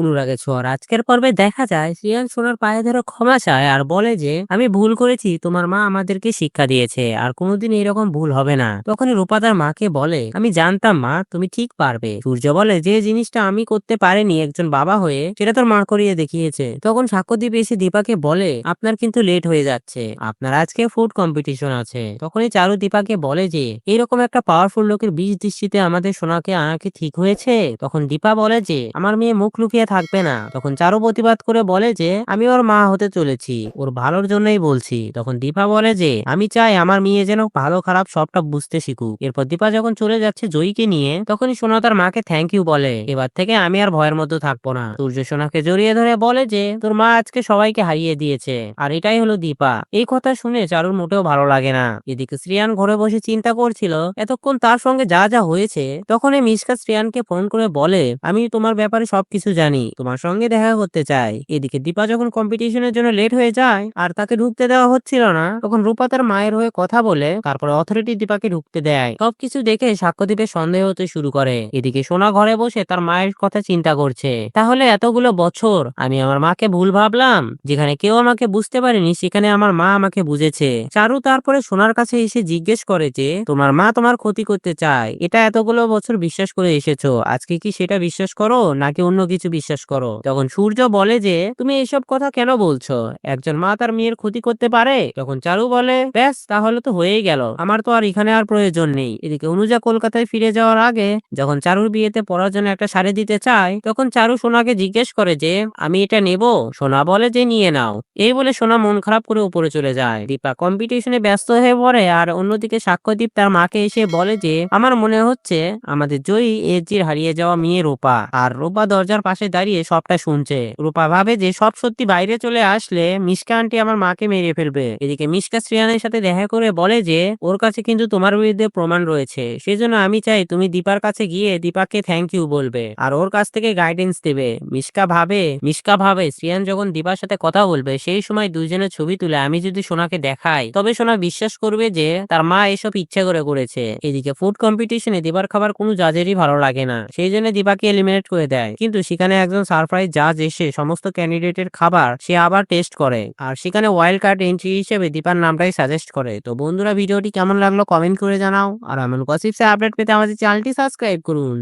অনুরাগের ছোঁয়ার আজকের পর্বে দেখা যায় শ্রিয়ান সোনার পায়ে ধরে ক্ষমা চায় আর বলে যে, আমি ভুল করেছি, তোমার মা আমাদেরকে শিক্ষা দিয়েছে আর কোনোদিন এরকম ভুল হবে না। তখনই রূপা তার মাকে বলে, আমি জানতাম মা, তুমি ঠিক পারবে। সূর্য বলে, যে জিনিসটা আমি করতে পারিনি একজন বাবা হয়ে, সেটা তোর মা করিয়ে দেখিয়েছে। তখন সাক্ষ্যদীপ এসে দীপাকে বলে, আপনার কিন্তু লেট হয়ে যাচ্ছে। আপনার আজকে ফুড কম্পিটিশন আছে। তখনই চারু দীপাকে বলে যে, এরকম একটা পাওয়ারফুল লোকের বীজ দৃষ্টিতে আমাদের সোনাকে আনা কি ঠিক হয়েছে? তখন দীপা বলে যে, আমার মেয়ে মুখ লুকিয়ে থাকবে না। তখন চারু প্রতিবাদ করে বলে যে, আমি ওর মা হতে চলেছি। ওর ভালোর জন্যই বলছি। তখন দীপা বলে যে, আমি চাই আমার মেয়ে যেন ভালো, খারাপ সবটা বুঝতে শিখুক। এরপর দীপা যখন চলে যাচ্ছে জয়ীকে নিয়ে, তখনই সোনা তার মাকে থ্যাংক ইউ বলে। এবার থেকে আমি আর ভয়ের মধ্যে থাকব না। সূর্য সোনাকে জড়িয়ে ধরে বলে যে, তোর মা আজকে সবাইকে হারিয়ে দিয়েছে। আর এটাই হলো দীপা। এই কথা শুনে চারুর মোটেও ভালো লাগে না। এদিকে শ্রিয়ান ঘরে বসে চিন্তা করছিল, এতক্ষণ তার সঙ্গে যা যা হয়েছে তখন এই মিসকা শ্রিয়ানকে ফোন করে বলে, আমি তোমার ব্যাপারে সবকিছু জানি। তোমার সঙ্গে দেখা করতে চাই। এদিকে দীপা যখন কম্পিটিশনের জন্য লেট হয়ে যায় আর তাকে ঢুকতে দেওয়া হচ্ছিল না, তখন রূপা তার মায়ের হয়ে কথা বলে, তারপরে অথরিটি দীপাকে ঢুকতে দেয়। সবকিছু দেখে সাক্ষ্যদীপের সন্দেহ হতে শুরু করে। এদিকে সোনা ঘরে বসে তার মায়ের কথা চিন্তা করছে। তাহলে এতগুলো বছর আমি আমার মাকে ভুল ভাবলাম? যেখানে কেউ আমাকে বুঝতে পারেনি, সেখানে আমার মা আমাকে বুঝেছে। চারু তারপরে সোনার কাছে এসে জিজ্ঞেস করে যে, তোমার মা তোমার ক্ষতি করতে চায়? এটা এতগুলো বছর বিশ্বাস করে এসেছ। আজকে কি সেটা বিশ্বাস করো? নাকি অন্য কিছু বিশ্বাস করো। তখন সূর্য বলে যে, তুমি এসব কথা কেন বলছো? একজন মা তার মেয়ের ক্ষতি করতে পারে? তখন চারু বলে, ব্যাস, তাহলে তো হয়েই গেল। আমার তো আর এখানে আর প্রয়োজন নেই। এদিকে অনুজা কলকাতায় ফিরে যাওয়ার আগে, যখন চারুর বিয়েতে পড়ার জন্য একটা শাড়ি দিতে চায়, তখন চারু সোনাকে জিজ্ঞেস করে যে, আমি এটা নেব? সোনা বলে যে, নিয়ে নাও। এই বলে সোনা মন খারাপ করে উপরে চলে যায়। দীপা কম্পিটিশনে ব্যস্ত হয়ে পড়ে আর অন্যদিকে সাক্ষ্যদীপ তার মাকে এসে বলে যে, আমার মনে হচ্ছে, আমাদের জয়ী এজির হারিয়ে যাওয়া মেয়ে রূপা। আর রূপা দরজার পাশে দাঁড়িয়ে সবটা শুনছে। রূপা ভাবে যে, সব সত্যি বাইরে চলে আসলে মিসকা আন্টি আমার মাকে মেরে ফেলবে। এদিকে মিসকা শ্রিয়ানের সাথে দেখা করে বলে যে, ওর কাছে কিন্তু তোমার বিরুদ্ধে প্রমাণ রয়েছে। সেজন্য আমি চাই তুমি দীপার কাছে গিয়ে দীপাকে থ্যাংক ইউ বলবে আর ওর কাছ থেকে গাইডেন্স দেবে। মিসকা ভাবে মিসকা ভাবে শ্রিয়ান যখন দীপার সাথে কথা বলবে, সেই সময় দুইজনের ছবি তুলে আমি যদি সোনাকে দেখাই, তবে সোনা বিশ্বাস করবে যে, তার মা এসব ইচ্ছা করে করেছে। এদিকে ফুড কম্পিটিশনে দীপার খাবার কোনো জাজেরই ভালো লাগে না। সেই জন্য দীপাকে এলিমিনেট করে দেয়। কিন্তু সেখানে একজন সারপ্রাইজ জাজ এসে সমস্ত ক্যান্ডিডেটের খাবার সে আবার টেস্ট করে। আর সেখানে ওয়াইল্ড কার্ড এন্ট্রি হিসেবে দীপার নামটাই সাজেস্ট করে। তো বন্ধুরা, ভিডিওটি কেমন লাগল কমেন্ট করে জানাও। আর এমন গসিপসে আপডেট পেতে আমাদের চ্যানেলটি সাবস্ক্রাইব করুন।